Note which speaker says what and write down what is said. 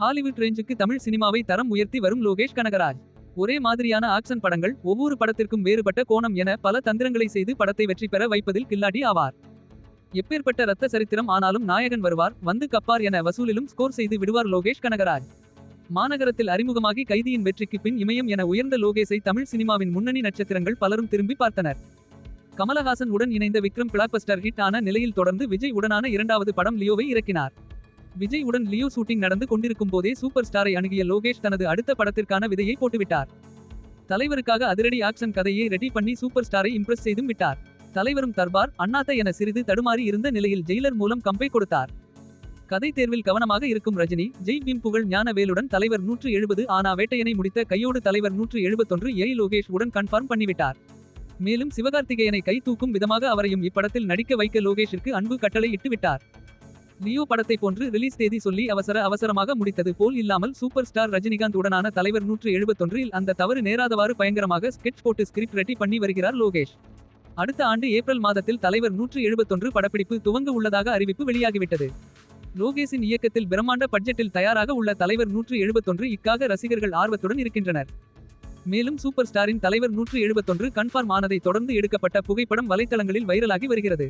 Speaker 1: Hollywood ரேஞ்சுக்கு தமிழ் சினிமாவை தரம் உயர்த்தி வரும் லோகேஷ் கனகராஜ். ஒரே மாதிரியான ஆக்ஷன் படங்கள் ஒவ்வொரு படத்திற்கும் வேறுபட்ட கோணம் என பல தந்திரங்களை செய்து படத்தை வெற்றி பெற வைப்பதில் கில்லாடி ஆவார். எப்பேற்பட்ட ரத்த சரித்திரம் ஆனாலும் நாயகன் வருவார் வந்து கப்பார் என வசூலிலும் ஸ்கோர் செய்து விடுவார் லோகேஷ் கனகராஜ். மாநகரத்தில் அறிமுகமாகி கைதியின் வெற்றிக்கு பின் இமயம் என உயர்ந்த லோகேஷை தமிழ் சினிமாவின் முன்னணி நட்சத்திரங்கள் பலரும் திரும்பி பார்த்தனர். கமலஹாசன் உடன் இணைந்த விக்ரம் பிளாக்பஸ்டர் ஹிட் ஆன நிலையில் தொடர்ந்து விஜய் உடனான இரண்டாவது படம் லியோவை இறக்கினார். விஜய் உடன் லியோ ஷூட்டிங் நடந்து கொண்டிருக்கும் போதே சூப்பர் ஸ்டாரை அணுகிய லோகேஷ் தனது அடுத்த படத்திற்கான விதையை போட்டுவிட்டார். தலைவருக்காக அதிரடி ஆக்ஷன் கதையை ரெடி பண்ணி சூப்பர் ஸ்டாரை இம்ப்ரெஸ் செய்தும் விட்டார். தலைவரும் தர்பார் அண்ணாத்த என சிறிது தடுமாறி இருந்த நிலையில் ஜெயிலர் மூலம் கம்பை கொடுத்தார். கதை தேர்வில் கவனமாக இருக்கும் ரஜினி ஜெய் பீம் புகழ் ஞானவேலுடன் தலைவர் நூற்று எழுபது ஆனா வேட்டையனை முடித்த கையோடு தலைவர் நூற்று எழுபத்தொன்று ஏ லோகேஷ் உடன் கன்ஃபார்ம் பண்ணிவிட்டார். மேலும் சிவகார்த்திகேயனை கை தூக்கும் விதமாக அவரையும் இப்படத்தில் நடிக்க வைக்க லோகேஷிற்கு அன்பு கட்டளை இட்டுவிட்டார். விட்டார் படத்தை போன்று ரிலீஸ் தேதி சொல்லி அவசர அவசரமாக முடித்தது போல் இல்லாமல் சூப்பர் ஸ்டார் ரஜினிகாந்த் உடனான தலைவர் நூற்று எழுபத்தொன்றில் அந்த தவறு நேராதவாறு பயங்கரமாக ஸ்கெட்ச் போட்டு ஸ்கிரிப்ட் ரெடி பண்ணி வருகிறார் லோகேஷ். அடுத்த ஆண்டு ஏப்ரல் மாதத்தில் தலைவர் நூற்று எழுபத்தொன்று படப்பிடிப்பு துவங்க உள்ளதாக அறிவிப்பு வெளியாகிவிட்டது. லோகேஷின் இயக்கத்தில் பிரம்மாண்ட பட்ஜெட்டில் தயாராக உள்ள தலைவர் நூற்று எழுபத்தொன்று இக்காக ரசிகர்கள் ஆர்வத்துடன் இருக்கின்றனர். மேலும் சூப்பர் ஸ்டாரின் தலைவர் நூற்று எழுபத்தொன்று கன்ஃபார்ம் ஆனதை தொடர்ந்து எடுக்கப்பட்ட புகைப்படம் வலைத்தளங்களில் வைரலாகி வருகிறது.